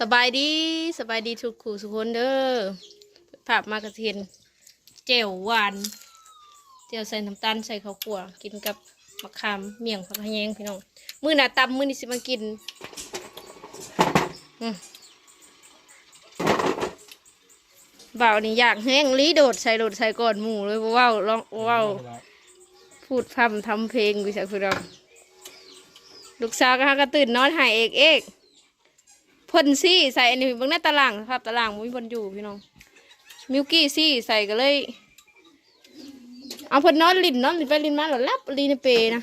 สบายดีสบายดีทุกคู่ทุกคนเด้อภาพมากระเทียนเจวหวานเจวใส่น้ำตาลใส่ข้าวคั่วกินกับมะขามเมี่ยงผักขะแยงพี่น้องมือหน้าตำมือนี้สิมากินบ่าวนี่อยากแห้งลีโดดใส่โดดใส่ก่อนหมู่เลยว้าร้องบ่เว้าพูดพร่ำทำเพลงกูจากพี่เราลูกสาวก็ฮะก็ตื่นนอนหายเอกเอก พ่นซี่ใส่อันนี้เบางหน้าตารางครับตารางมุ้ยบนอยู่พี่น้องมิวกี้ซี่ใส่ก็เลย เอาเพ่นนอนลินนอนลินไปลินมาหรอลับลีนเปนะ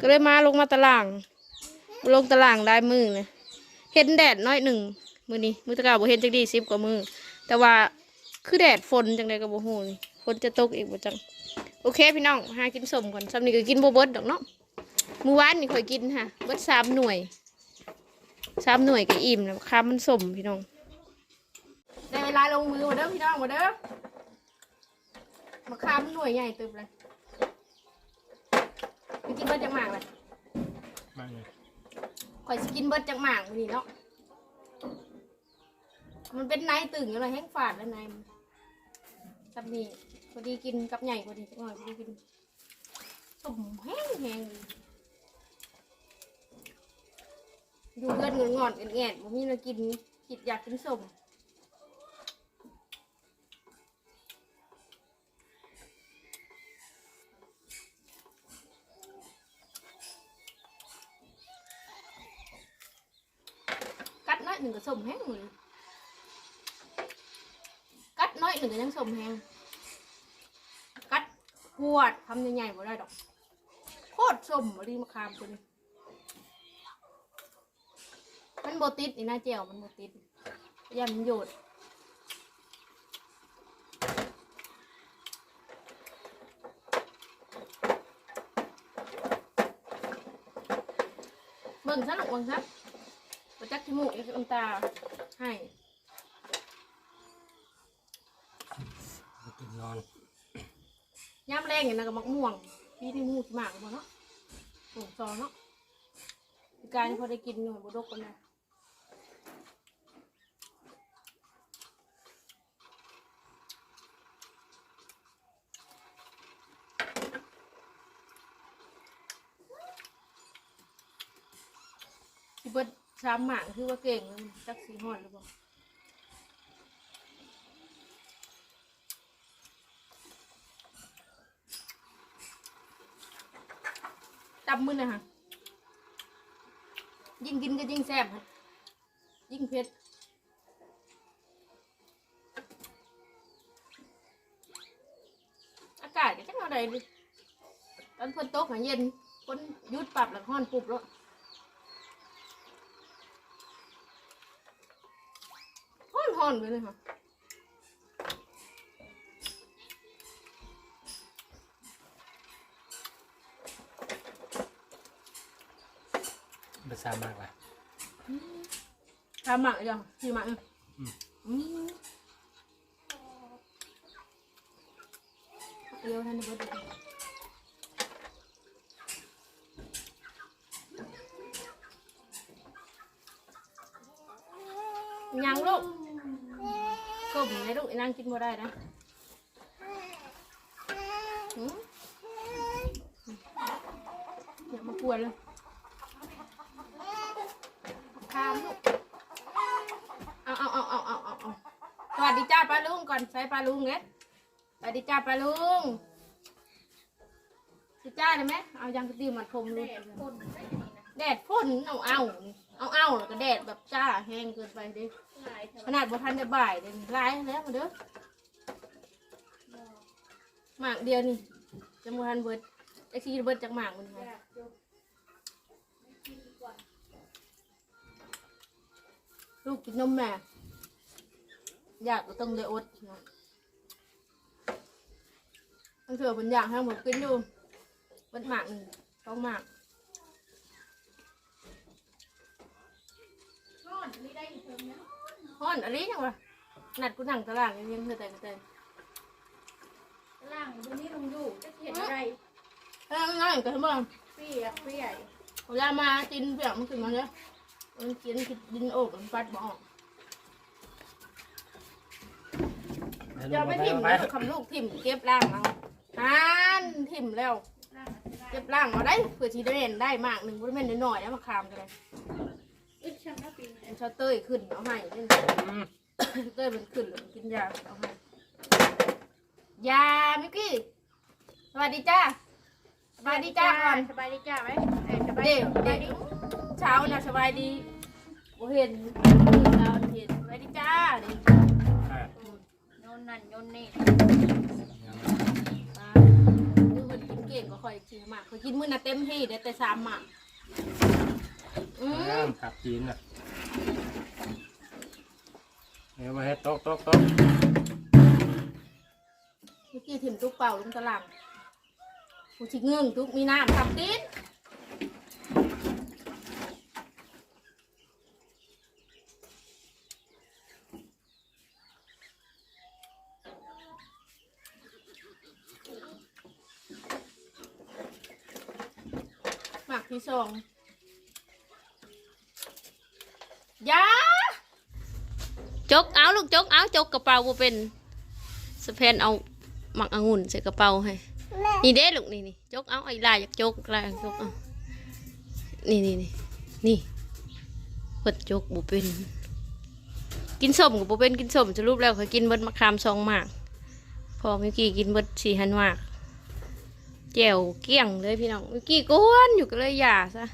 ก็เลยมาลงมาตาราง ลงตารางได้มือเลยเห็นแดดน้อยหนึ่งมือนี้มือตะก้าบ่เห็นจักดีสิบกว่ามือแต่ว่าคือแดดฝนจังใดก็บ่ฮู้ฝนจะตกอีกบ่จังโอเคพี่น้องหากินสมก่อนสำนี้ก็กินโบเบิดดอกเนาะมือวานนี่เคยกินค่ะเบิดสามหน่วย สามหน่วยก็อิ่มแล้วค้ามันสมพี่น้องได้เวลาลงมือหมดเด้อพี่น้องหมดเด้อมาค้ามนหน่วยใหญ่ตึบเลยไปกินเบิร์ดจังหมากเลยมาเลยข่อยสิกินเบิร์ดจังหมากมื้อนี่เนาะมันเป็นไนท์ตึงอยู่เลยแห้งฝาดแล้วไนท์มันสำนี้พอดีกินกับใหญ่พอดีจักหน่อยพอดีกินสมแห้งแห้ง อยู่เกินเงินงอนเงินแงนบ่มีเรากินคิดอยากกินสมกัดน้อยหนึ่งก็สมแห้งเลยกัดน้อยหนึ่งก็ยังสมแห้งกัดขวดทำใหญ่ๆบ่ได้ดอกโคตรสมบรีมะขามตัวนี้ มันโบติดนี่นะเจียวมันโบติดยันมันโยดเบิ่งซะลูกเบิ่งซะประจักขี้มูกอีกน้ำตาให้กินนอนย่ำแรงอย่างนั้นกับมักม่วงพี่นี่มูกหมากบ่เนาะโอ้ซอเนาะพี่กายนี่พอได้กินหน่อยบุดกกันนะ สิเบิดสามหมากคือว่าเก่งเลยจักสีหอดหรือเปล่าจับมือเลยค่ะยิ่งกินก็ยิ่งแซ่บค่ะยิ่งเผ็ดอากาศก็จังอะไรดิตอนฝนตกหาเย็นฝนยุดปรับแล้วห้อนปุบแล้วห้ อนห้อนไปเลยค่ะภาษามากว่ะ ทำหมักยังสี่หมักยังอืม อืมเดี๋ยวท่านจะเบิดดูยังลูกกบใน ลูกไอ้นางกินบ่ได้นะหืมอย่ามากวนเลยข้ามลูกเอาเอาเอาเอาเอาเอาเอาสวัสดีจ้าป้าลุงก่อนใส่ป้าลุงเน็ตสวัสดีจ้าป้าลุงสิจ้าได้ไหมเอายังกระตีมันคมดูแดดพ่นเอาเอาเอาเอาแล้วก็แดดแบบจ้าแห้งเกินไปเดิ ขนาดบ่ทันจะบ่ายเลยร้ายแล้วมาเด้อหมากเดียวนี่จะบ่ทันเบิดไอซีเบิดจากหมากมันไงลูกกินนมแม่อยากก็ต้องได้อดเนาะบางเถื่อเป็นอยากให้ผมกินอยู่เป็นหมากหนึ่งต้องหมากฮ้อนอันนี้ได้อีกเพิ่มนะ ฮ้อนอะไรยังวะนัดกูนั่งตะล่างยังเรียนเธอแต่แตะล่างตรงนี้ลงอยู่จะเห็นอะไรเออง่ายกันบ้างเปียกเปียกเวลามากินเปียกมันถึงมันเนาะมันกินกินดินโอกมันฟัดบ่ดี๋ยวไม่ถิ่มแล้วคำลูกถิ่มเก็บล่างเอาฮานถิ่มแล้ว เก็บล่างมาได้เผื่อชีได้เห็นได้มากหนึ่งบริเวณน้อยๆแล้วมาคามกันเลย อึดช่างก็ปีนมันชอบเต้ยขึ้นเอาให้เล่นอืมเต้ยมันขึ้นแล้วมันกินยาเอาให้ยามิกกี้สวัสดีจ้าสวัสดีจ้าก่อนสบายดีจ้าไหมเอ้ยสบายเดี๋ยวสบายเดี๋ดียวเช้านะสบายดีบ่เห็นเช้าเห็นสบายดีจ้าเดี๋ยวอะโยนนั่นโยนนี่ป้าดูมันกินเก่งก็ค่อยกินมากเขากินมื้อน่ะเต็มที่ได้แต่สามหมาก อืมน้ำขับจีนอะเดี๋ยวมาให้โต๊ะโต๊ะโต๊ะเมื่อกี้ถิ่มตุกเป่าลงตะลังกูชิเงื่องตุกมีน้ำทำกินหมากที่สองยา จกเอาลูกจกเอาจกกระเป๋าบ่เป็นสะเพนเอาหมักองุ่นใส่กระเป๋าให้นี่เด้ลูกนี่นี่จกเอาไอ้ลายอยากจกลายอยากจกเอานี่นี่นี่นี่เปิดจกบ่เป็นกินส้มกับบ่เป็นกินส้มจะรูปแล้วเคยกินเบิดมะขามซองหมาก พอเมื่อกี้กินเบิดสี่หันหมากแจ่วเกลี้ยงเลยพี่น้องเมื่อกี้ก้วนอยู่ก็เลยหย่าซะ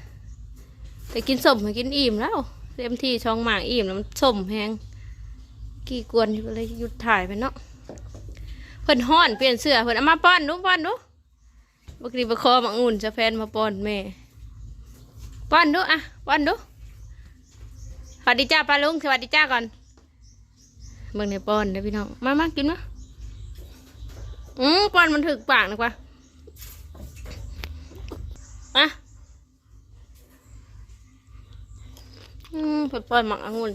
แต่กินส้มให้กินอิ่มแล้วเต็มที่ช่องหมากอิ่มแล้วมันส้มแพง กี่กวนอยู่เลยหยุดถ่ายไปเนาะเพิ่นห้อนเปลี่ยนเสื้อเพิ่นเอามาป้อนหนูป้อนหนูบางทีไปคอมาอุ่นจะแฟนมาป้อนแม่ป้อนหนูอะป้อนหนูสวัสดีจ้าป้าลุงสวัสดีจ้าก่อนเบิ่งในป้อนเด้อพี่น้องมามากินมาอืมป้อนมันถึกปากนะกว่าอะอืมเพิ่นป้อนหมักองุ่น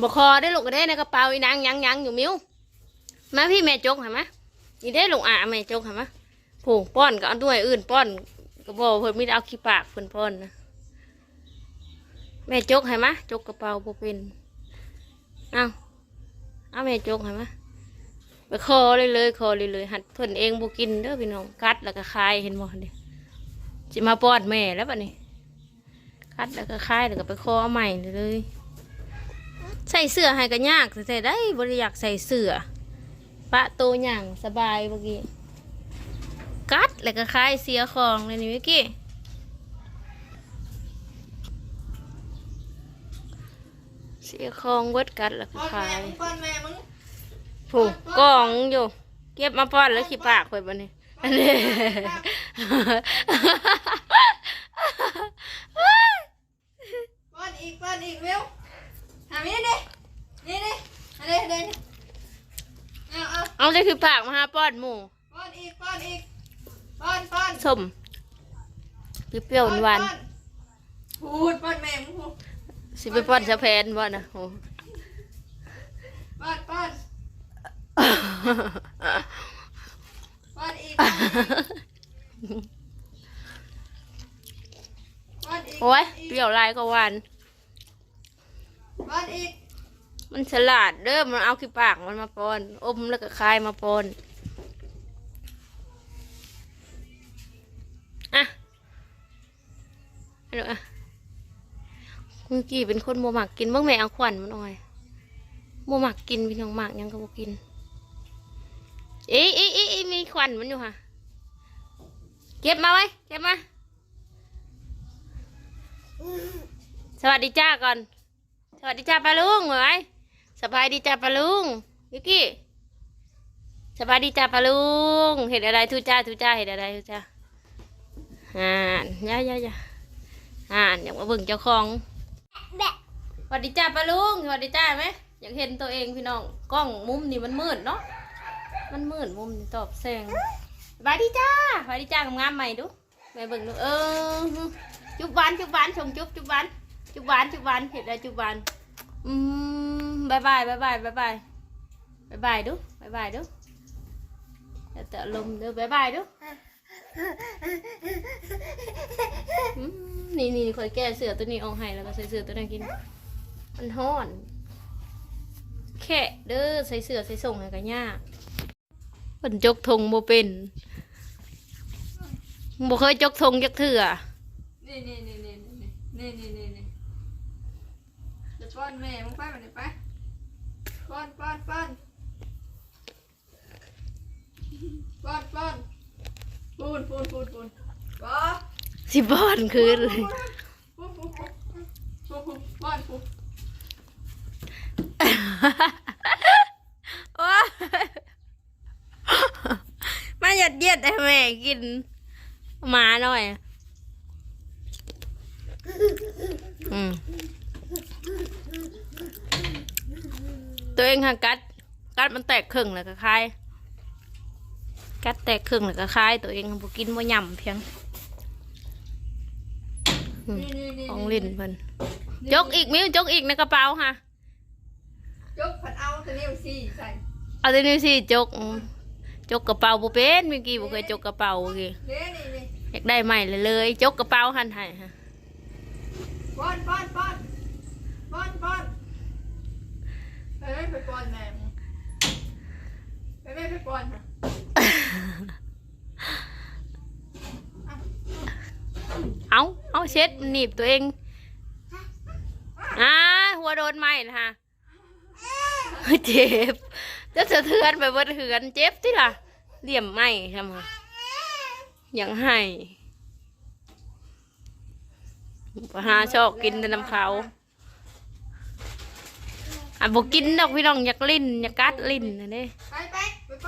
บอคอได้ลูกก็ได้ในกระเป๋าอีนางยังยังอยู่มิ้วมาพี่แม่จกเห็นไหมนี่ได้ลูกอะแม่จกเห็นไหมผูกป้อนก็เอาด้วยอื่นป้อนก็บอกเพิ่นไม่ได้เอาขี้ปากเพิ่นป้อนนะแม่จกเห็นไหมจกกระเป๋าบ่เป็นเอาเอาแม่จกเห็นไหมไปคอเลยเลยคอเลยเลยหัดเพิ่นเองบ่กินเด้อพี่น้องกัดแล้วก็คายเห็นบ่เด้จะมาป้อนแม่แล้วบัดนี้กัดแล้วก็คายแล้วก็ไปคอใหม่เลย ใส่เสื้อให้ก็ยากแต่ใส่ได้บริอยากใส่เสื้อปะโตอย่างสบายเมื่อกี้กัดแล้วก็คลายเสียของเลยนี่เมื่อกี้เสียของเวิดกัดแล้วก็คลายป้อนแม่มึงผูกกองอยู่ เก็บมาป้อนแล้วขี้ปากไปบ้านี้อันนี้ป้อนอีกป้อนอีกวิว ทำนี่ดินี่ดิอันนี้เดินเอาเอาเอาเลยขี้ปากมาหาป้อนหมูป้อนอีกป้อนอีกป้อนป้อนส้มเปรี้ยวๆหวานป้อนพูดป้อนแม่มึงพูดๆสิไปป้อนสะแพนบ่นะโอ้ ป้อนป้อนป้อนอีกป้อนอีกโอ้ยเปรี้ยวลายก็หวาน ป้อนอีกมันฉลาดเด้อมันเอาขี้ปากมันมาปอน อมแล้วก็คายมาปอนอะอันนี้อะเมื่อกี้เป็นคนโมหมักกินเมื่อแม่เอาขวัญมันหน่อยโมหมักกินพี่น้องหมักยังก็บกินอ๊ะเอ๊ะเอ๊ะเอ๊ะมีขวัญมันอยู่ค่ะ เก็บมาไว้เก็บมา สวัสดีจ้าก่อน สวัสดีจ้าปลาลุงเหมยสบายดีจ้าปลาลุงยุกี้สบายดีจ้าปลาลุง เห็นอะไรทุจ้าทุจ้าเห็นอะไรทุจ้าอ่านย่าย่าย่าอ่านอยากมาเบิ่งเจ้าของสวัสดีจ้าปลาลุงสวัสดีจ้าไหมอยากเห็นตัวเองพี่น้องกล้องมุมนี่มันมืดเนาะมันมืดมุมตอบแสงสบายดีจ้าสบายดีจ้างามๆใหม่ดูแม่เบิ่งดูเออจุ๊บหวานจุ๊บหวานชมจุ๊บจุ๊บหวาน จุบหวานจุบหวานเห็นอะไรจุบหวานอืมบายบายบายบายบายบายบายบายดูบายบายดูอย่าเตะลมดูบายบายดูอืมนี่นี่คอยแก้เสือตัวนี้ออกให้แล้วก็ใส่เสือตัวนั้นกิน มันห้อน แค่เด้อใส่เสือใส่ส่งให้ก็ยากฝนจกธงบ่เป็นบ่เคยจกธงจักเถื่อนี่นี่นี่นี่นี่นี่นี่ นี่นี่เดี๋ยวป้อนแม่มึงไปมาเดี๋ยวไปป้อนป้อนป้อนป้อนป้อนปูนปูนปูนปูนป้อนสิบอนคืนเลยปูนปูนปูนปูนปูนป้อนปูนโอ้ยมาหยัดเยียดให้แม่กินหมาหน่อย อืม ตัวเองค่ะกัด กัดมันแตกครึ่งเลยก็คาย กัดแตกครึ่งเลยก็คาย ตัวเองบ่กินบ่ย่ำเพียงอืมนี่นี่นี่ของลิ้นเพิ่นจกอีกมิ้วจกอีกในกระเป๋าค่ะยกผัดเอาตัวนี้สี่ใส่เอาตัวนี้สิจกอืมจกกระเป๋าบ่เป็นเมื่อกี้บ่เคยจกกระเป๋าเมื่อกี้นี่นี่นี่อยากได้ใหม่เลยเลย จกกระเป๋าหันให้ฮะป้อนป้อนป้อน ป้อนป้อนไปไม่ไปป้อนแม่มึงไปไม่ไปป้อนเอาเอาเช็ดหนีบตัวเองอ่าหัวโดนไหมนะฮะเจ็บ จะสะเทือนไปบนเหือนเจ็บที่ล่ะเหลี่ยมไหมใช่ไหมยังให้ปหาชอกกินแต่น้ำเขาะบกินดอกพี่น้องอยากลิ้นอยากกัดลิ้นนะเด้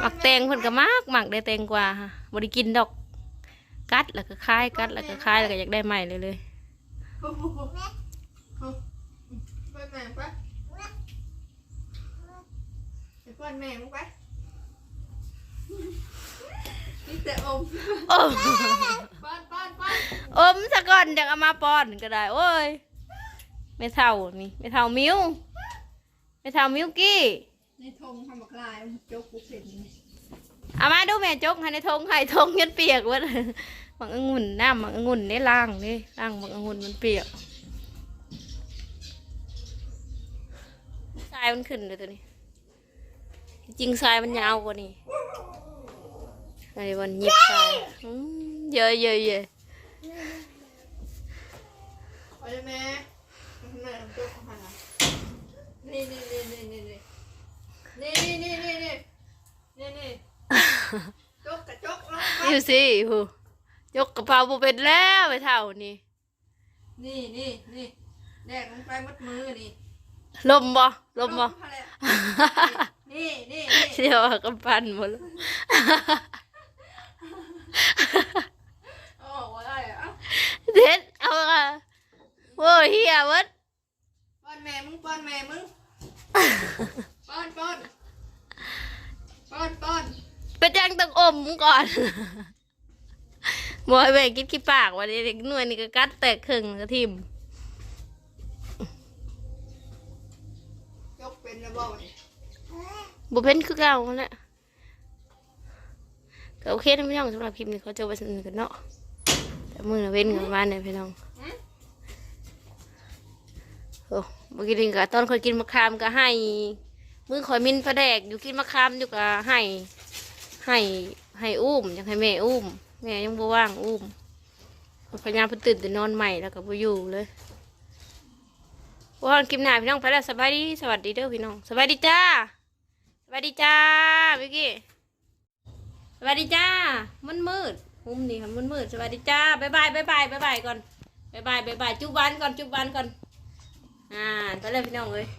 หมักแตงเพิ่นก็มากหมักได้แตงกว่าฮะบ่ได้กินดอก กัดแล้วก็คายกัดแล้วก็คายแล้วก็อยากได้ใหม่เลยเลยไปแม่ไปไปป้อนแม่งไปนี่แต่อมโอ้อนอนป้อนอมซะก่อนจังเอามาป้อนก็ได้โอ้ยไม่เท่านี่ไม่เท่ามิ้ว เท่ามิ้วกี้ ในธงทำบักลายมันจกปุ๊บเสร็จนี่เอามาดูแม่จกให้ในทงให้ทงยันเปียกเวะบางองุ่นน้ำบางองุ่นได้ล่างนี่ล่างบางองุ่นมันเปียกทรายมันขึ้นเลยตัวนี้ จริงทรายมันยาวกว่านี้ไอ้วันหยิบทรายอืมเยอะเยอะเยอะไปเลยแม่แม่จกของหันอะ นี่นี่นี่นี่นี่นี่นี่นี่นี่นี่นี่นี่นี่จกกระจกลงไปดูสิหูยกกระเป๋าบ่เป็นแล้วไปเท่านี่นี่นี่นี่แดกลงไปมัดมือนี่ลมบ่ลมบ่พะแล้วนี่นี่นี่เดี๋ยวกำปั้นหมดแล้วโอ้ว่าได้เหรอเด็ดเอาอะโว้ยเฮียเวัดป้อนแม่มึงป้อนแม่มึง ป้อนป้อนป้อนป้อนไปแจ้งต้องอมก่อนบอยแม่กินขี้ปากวันนี้เด็กหน่วยนี่ก็กัดแตกครึ่งกระทิมยกเป็นระบอกนี่บุเป็นคือเก่าแหละก็โอเคนะพี่น้องสำหรับคลิปนี้เขาเจอไปสนุกกันเนาะแต่มือน่ะเว้นกันบ้านเนี่ยพี่น้องโอ้ เมื่อกี้นี่ก็ตอนคอยกินมะขามก็ให้มือคอยมินพระแดกอยู่กินมะขามอยู่ก็ให้ให้ให้อุ้มอยากให้แม่อุ้ม แม่ยังบ่ว่างอุ้มพญาพิ่นตื่นแต่นอนใหม่แล้วก็บ่อยู่เลยว่าคลิปหน้าพี่น้องไปแล้วสบายดีสวัสดีเด้อพี่น้องสบายดีจ้าสบายดีจ้าวิกกี้สบายดีจ้า มันมืดมุมนี้ค่ะมันมืดสบายดีจ้า บ๊ายบายบ๊ายบายบ๊ายบายก่อนบ๊ายบายบ๊ายบายจุบันก่อนจุบันก่อน อ่าไปเลยพี่น้องเลย